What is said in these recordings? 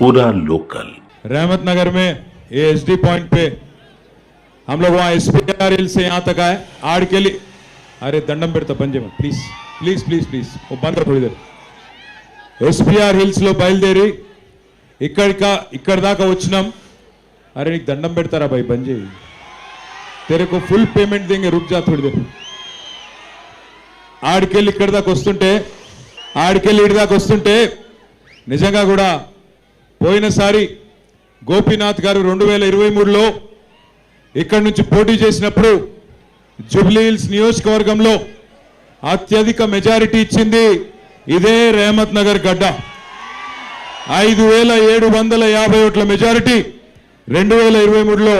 पूरा लोकल रहमत नगर में ये एस डी पॉइंट पे हम लोग वहाँ एस पी आर हिल से यहाँ तक आए आड़ के लिए अरे दंडम పెడతా పని చేయమని ప్లీజ్ ప్లీజ్ ప్లీజ్ ప్లీజ్ ఓ బంద్ రా थोड़ी देर ఎస్పీఆర్ హిల్స్ లో బయలుదేరి ఇక్కడిక ఇక్కడ దాకా వచ్చినాం అరే నీకు దండం పెడతారా భాయ్ బంద్ చేయి तेरे को फुल पेमेंट देंगे रुक जा थोड़ी देर ఆడికెళ్ళి ఇక్కడ దాకా వస్తుంటే ఆడికెళ్ళి ఇడి దాకా వస్తుంటే నిజంగా కూడా పోయినసారి గోపీనాథ్ గారు రెండు వేల ఇరవై మూడులో ఇక్కడి నుంచి పోటీ చేసినప్పుడు జుబ్లీహిల్స్ నియోజకవర్గంలో అత్యధిక మెజారిటీ ఇచ్చింది ఇదే రేమత్ నగర్ గడ్డ. ఐదు వేల ఏడు వందల యాభై ఓట్ల మెజారిటీ రెండు వేల ఇరవై మూడులో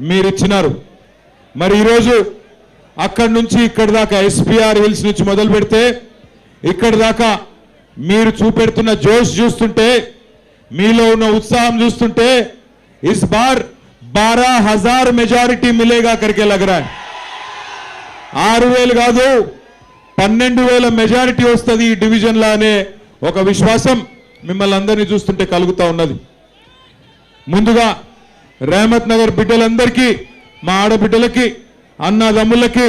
మీరు ఇచ్చినారు మరి ఈరోజు అక్కడి నుంచి ఇక్కడి దాకా ఎస్పీఆర్ హిల్స్ నుంచి మొదలు పెడితే ఇక్కడి దాకా మీరు చూపెడుతున్న జోష్ చూస్తుంటే మీలో ఉన్న ఉత్సాహం చూస్తుంటే ఇస్ బార్ బారా హజార్ మెజారిటీ మిలేగా అక్కడికి లగరా ఆరు వేలు కాదు పన్నెండు వేల మెజారిటీ వస్తుంది ఈ డివిజన్లో అనే ఒక విశ్వాసం మిమ్మల్ని అందరినీ చూస్తుంటే కలుగుతా ఉన్నది. ముందుగా రేమత్ నగర్ బిడ్డలందరికీ మా ఆడబిడ్డలకి అన్నదమ్ములకి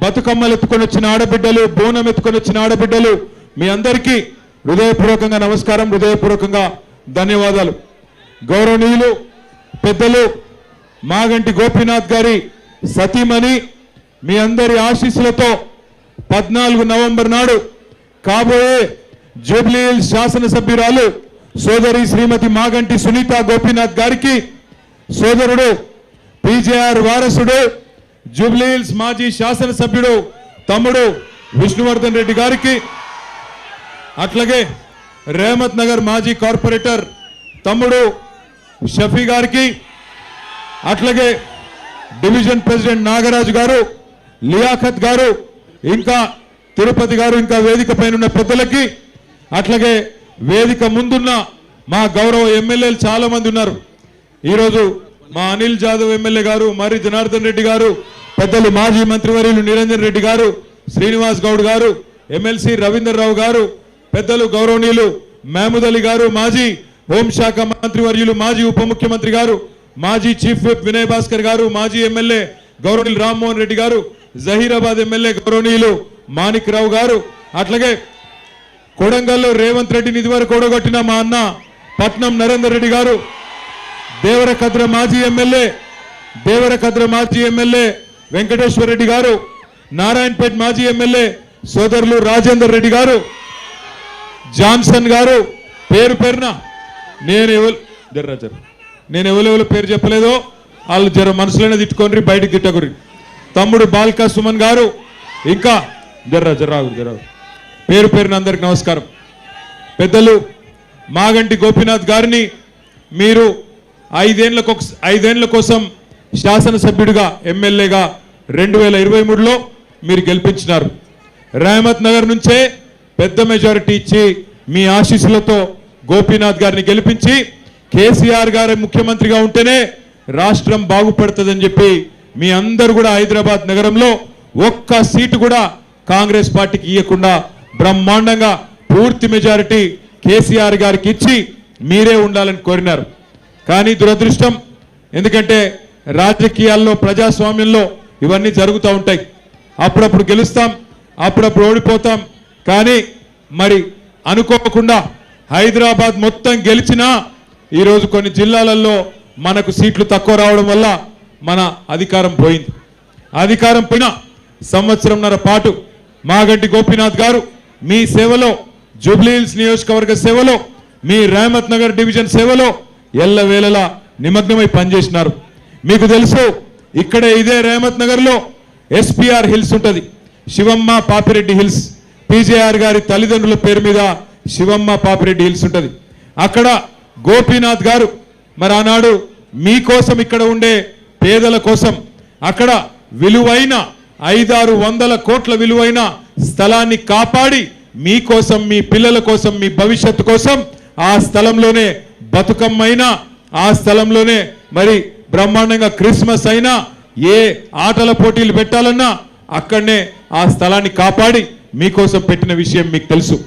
బతుకమ్మలు ఎత్తుకొని వచ్చిన ఆడబిడ్డలు బోనం ఎత్తుకొని వచ్చిన ఆడబిడ్డలు మీ అందరికీ హృదయపూర్వకంగా నమస్కారం హృదయపూర్వకంగా ధన్యవాదాలు. గౌరవనీయులు పెద్దలు మాగంటి గోపీనాథ్ గారి సతీమణి మీ అందరి ఆశీస్సులతో పద్నాలుగు నవంబర్ నాడు కాబోయే జూబ్లీ శాసనసభ్యురాలు సోదరి శ్రీమతి మాగంటి సునీత గోపీనాథ్ గారికి సోదరుడు పీజేఆర్ వారసుడు జూబ్లీహిల్స్ మాజీ శాసనసభ్యుడు తమ్ముడు విష్ణువర్ధన్ రెడ్డి గారికి అట్లాగే రేమత్ నగర్ మాజీ కార్పొరేటర్ తమ్ముడు షఫీ గారికి అట్లాగే డివిజన్ ప్రెసిడెంట్ నాగరాజు గారు లియాఖత్ గారు ఇంకా తిరుపతి గారు ఇంకా వేదిక పైన పెద్దలకి అట్లాగే వేదిక ముందున్న మా గౌరవ ఎమ్మెల్యేలు చాలా మంది ఉన్నారు. ఈరోజు మా అనిల్ జాదవ్ ఎమ్మెల్యే గారు మరి జనార్దన్ రెడ్డి గారు పెద్దలు మాజీ మంత్రివర్యులు నిరంజన్ రెడ్డి గారు శ్రీనివాస్ గౌడ్ గారు ఎమ్మెల్సీ రవీందర్ రావు గారు పెద్దలు గౌరవనీయులు మహమూద్ అలీ గారు మాజీ హోంశాఖ మంత్రివర్యులు మాజీ ఉప ముఖ్యమంత్రి గారు మాజీ చీఫ్ విప్ వినయ్ భాస్కర్ గారు మాజీ ఎమ్మెల్యే గౌరవనీయులు రామ్మోహన్ రెడ్డి గారు జహీరాబాద్ ఎమ్మెల్యే గౌరవనీయులు మాణిక్ రావు గారు అట్లాగే కొడంగల్లో రేవంత్ రెడ్డి నిధి వరకు కూడగొట్టిన మా అన్న పట్నం నరేందర్ రెడ్డి గారు దేవరకద్ర మాజీ ఎమ్మెల్యే దేవరకద్ర మాజీ ఎమ్మెల్యే వెంకటేశ్వర రెడ్డి గారు నారాయణపేట్ మాజీ ఎమ్మెల్యే సోదరులు రాజేందర్ రెడ్డి గారు జాన్సన్ గారు పేరు పేరున నేను ఎవరు జర్రా జర నేను ఎవరెవరు పేరు చెప్పలేదో వాళ్ళు జర మనసులోనే తిట్టుకొని బయటకు తిట్టకురి తమ్ముడు బాల్కా సుమన్ గారు ఇంకా జర్రా జర్రా జర్రా పేరు పేరున అందరికి నమస్కారం. పెద్దలు మాగంటి గోపీనాథ్ గారిని మీరు ఐదేళ్ళ ఐదేళ్ళ కోసం శాసనసభ్యుడిగా ఎమ్మెల్యేగా రెండు వేల ఇరవై మూడులో మీరు గెలిపించినారు. రామత్ నగర్ నుంచే పెద్ద మెజారిటీ ఇచ్చి మీ ఆశీస్సులతో గోపీనాథ్ గారిని గెలిపించి కేసీఆర్ గారి ముఖ్యమంత్రిగా ఉంటేనే రాష్ట్రం బాగుపడుతుందని చెప్పి మీ అందరు కూడా హైదరాబాద్ నగరంలో ఒక్క సీటు కూడా కాంగ్రెస్ పార్టీకి ఇవ్వకుండా బ్రహ్మాండంగా పూర్తి మెజారిటీ కేసీఆర్ గారికి ఇచ్చి మీరే ఉండాలని కోరినారు. కానీ దురదృష్టం ఎందుకంటే రాజకీయాల్లో ప్రజాస్వామ్యంలో ఇవన్నీ జరుగుతూ ఉంటాయి. అప్పుడప్పుడు గెలుస్తాం అప్పుడప్పుడు ఓడిపోతాం కానీ మరి అనుకోకుండా హైదరాబాద్ మొత్తం గెలిచినా ఈరోజు కొన్ని జిల్లాలలో మనకు సీట్లు తక్కువ రావడం వల్ల మన అధికారం పోయింది. అధికారం పోయిన సంవత్సరంన్నర పాటు మాగంటి గోపీనాథ్ గారు మీ సేవలో జూబ్లీహిల్స్ నియోజకవర్గ సేవలో మీ రామత్ నగర్ డివిజన్ సేవలో ఎల్లవేళలా నిమగ్నమై పనిచేసినారు. మీకు తెలుసు ఇక్కడే ఇదే రేమత్ నగర్లో ఎస్పీఆర్ హిల్స్ ఉంటుంది. శివమ్మ పాపిరెడ్డి హిల్స్. పీజేఆర్ గారి తల్లిదండ్రుల పేరు మీద శివమ్మ పాపిరెడ్డి హిల్స్ ఉంటుంది. అక్కడ గోపీనాథ్ గారు మరి ఆనాడు మీకోసం ఇక్కడ ఉండే పేదల కోసం అక్కడ విలువైన ఐదారు వందల కోట్ల విలువైన స్థలాన్ని కాపాడి మీకోసం మీ పిల్లల కోసం మీ భవిష్యత్తు కోసం ఆ స్థలంలోనే బతుకమ్మైన ఆ స్థలంలోనే మరి బ్రహ్మాండంగా క్రిస్మస్ అయినా ఏ ఆటల పోటీలు పెట్టాలన్నా అక్కడనే ఆ స్థలాన్ని కాపాడి మీకోసం పెట్టిన విషయం మీకు తెలుసు.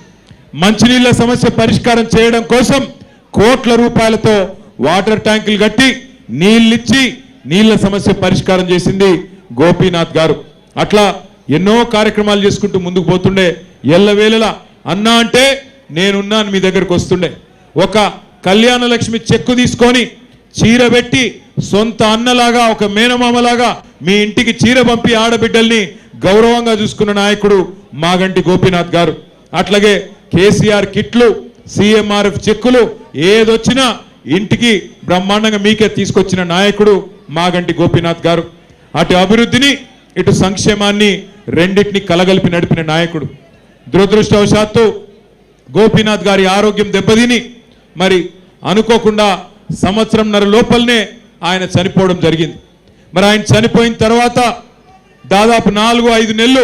మంచినీళ్ళ సమస్య పరిష్కారం చేయడం కోసం కోట్ల రూపాయలతో వాటర్ ట్యాంకులు కట్టి నీళ్ళిచ్చి నీళ్ళ సమస్య పరిష్కారం చేసింది గోపీనాథ్ గారు. అట్లా ఎన్నో కార్యక్రమాలు చేసుకుంటూ ముందుకు పోతుండే. ఎల్లవేళలా అన్నా అంటే నేనున్నాను మీ దగ్గరకు వస్తుండే. ఒక కళ్యాణ లక్ష్మి చెక్కు తీసుకొని చీర పెట్టి సొంత అన్నలాగా ఒక మేనమామలాగా మీ ఇంటికి చీర పంపి ఆడబిడ్డల్ని గౌరవంగా చూసుకున్న నాయకుడు మాగంటి గోపీనాథ్ గారు. అట్లాగే కేసీఆర్ కిట్లు సీఎంఆర్ఎఫ్ చెక్కులు ఏదొచ్చినా ఇంటికి బ్రహ్మాండంగా మీకే తీసుకొచ్చిన నాయకుడు మాగంటి గోపీనాథ్ గారు. అటు అభివృద్ధిని ఇటు సంక్షేమాన్ని రెండింటిని కలగలిపి నడిపిన నాయకుడు. దురదృష్టవశాత్తు గోపీనాథ్ గారి ఆరోగ్యం దెబ్బతిని మరి అనుకోకుండా సంవత్సరంన్నర లోపలనే ఆయన చనిపోవడం జరిగింది. మరి ఆయన చనిపోయిన తర్వాత దాదాపు నాలుగు ఐదు నెలలు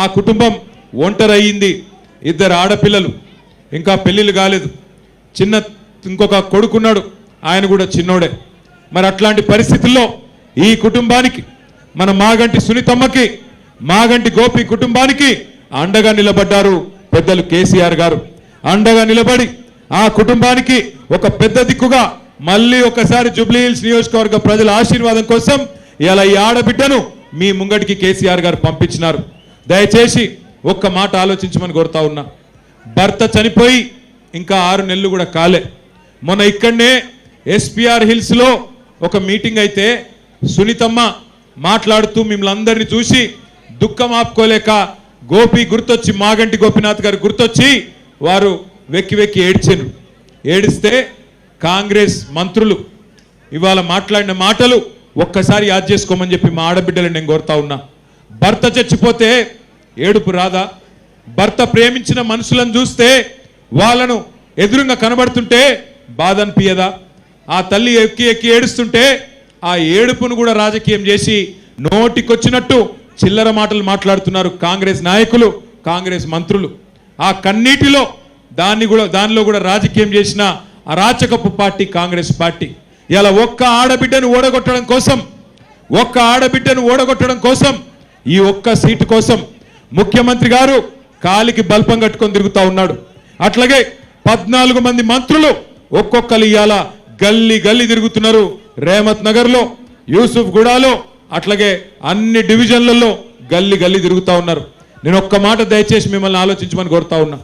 ఆ కుటుంబం ఒంటరయ్యింది ఇద్దరు ఆడపిల్లలు ఇంకా పెళ్ళిళ్ళు కాలేదు. చిన్న ఇంకొక కొడుకున్నాడు ఆయన కూడా చిన్నోడే. మరి అట్లాంటి పరిస్థితుల్లో ఈ కుటుంబానికి మన మాగంటి సునీతమ్మకి మాగంటి గోపి కుటుంబానికి అండగా నిలబడ్డారు పెద్దలు కేసీఆర్ గారు. అండగా నిలబడి ఆ కుటుంబానికి ఒక పెద్ద దిక్కుగా మళ్ళీ ఒకసారి జూబ్లీహిల్స్ నియోజకవర్గ ప్రజల ఆశీర్వాదం కోసం ఇలా ఈ ఆడబిడ్డను మీ ముంగటికి కేసీఆర్ గారు పంపించినారు. దయచేసి ఒక్క మాట ఆలోచించమని కోరుతా ఉన్నా. భర్త చనిపోయి ఇంకా ఆరు నెలలు కూడా కాలే. మొన్న ఇక్కడనే ఎస్పీఆర్ హిల్స్లో ఒక మీటింగ్ అయితే సునీతమ్మ మాట్లాడుతూ మిమ్మల్ని అందరినీ చూసి దుఃఖం ఆపుకోలేక గోపి గుర్తొచ్చి మాగంటి గోపినాథ్ గారు గుర్తొచ్చి వారు వెక్కి వెక్కి ఏడ్చారు ఏడిస్తే కాంగ్రెస్ మంత్రులు ఇవాళ మాట్లాడిన మాటలు ఒక్కసారి యాద్ చేసుకోమని చెప్పి మా ఆడబిడ్డలు నేను కోరుతా ఉన్నా. భర్త చచ్చిపోతే ఏడుపు రాదా? భర్త ప్రేమించిన మనుషులను చూస్తే వాళ్ళను ఎదురుగా కనబడుతుంటే బాధ అనిపించదా ఆ తల్లి ఎక్కి ఎక్కి ఏడుస్తుంటే ఆ ఏడుపును కూడా రాజకీయం చేసి నోటికొచ్చినట్టు చిల్లర మాటలు మాట్లాడుతున్నారు కాంగ్రెస్ నాయకులు కాంగ్రెస్ మంత్రులు. ఆ కన్నీటిలో దాన్ని కూడా దానిలో కూడా రాజకీయం చేసిన అరాచకపు పార్టీ కాంగ్రెస్ పార్టీ. ఇలా ఒక్క ఆడబిడ్డను ఓడగొట్టడం కోసం ఒక్క ఆడబిడ్డను ఓడగొట్టడం కోసం ఈ ఒక్క సీటు కోసం ముఖ్యమంత్రి గారు కాలికి బల్పం కట్టుకొని తిరుగుతూ ఉన్నాడు. అట్లాగే పద్నాలుగు మంది మంత్రులు ఒక్కొక్కరు ఇవాళ గల్లీ గల్లీ తిరుగుతున్నారు. రేమత్ నగర్లో యూసుఫ్ గూడాలో అట్లాగే అన్ని డివిజన్లలో గల్లీ గల్లీ తిరుగుతూ ఉన్నారు. నేను ఒక్క మాట దయచేసి మిమ్మల్ని ఆలోచించమని కోరుతా ఉన్నా.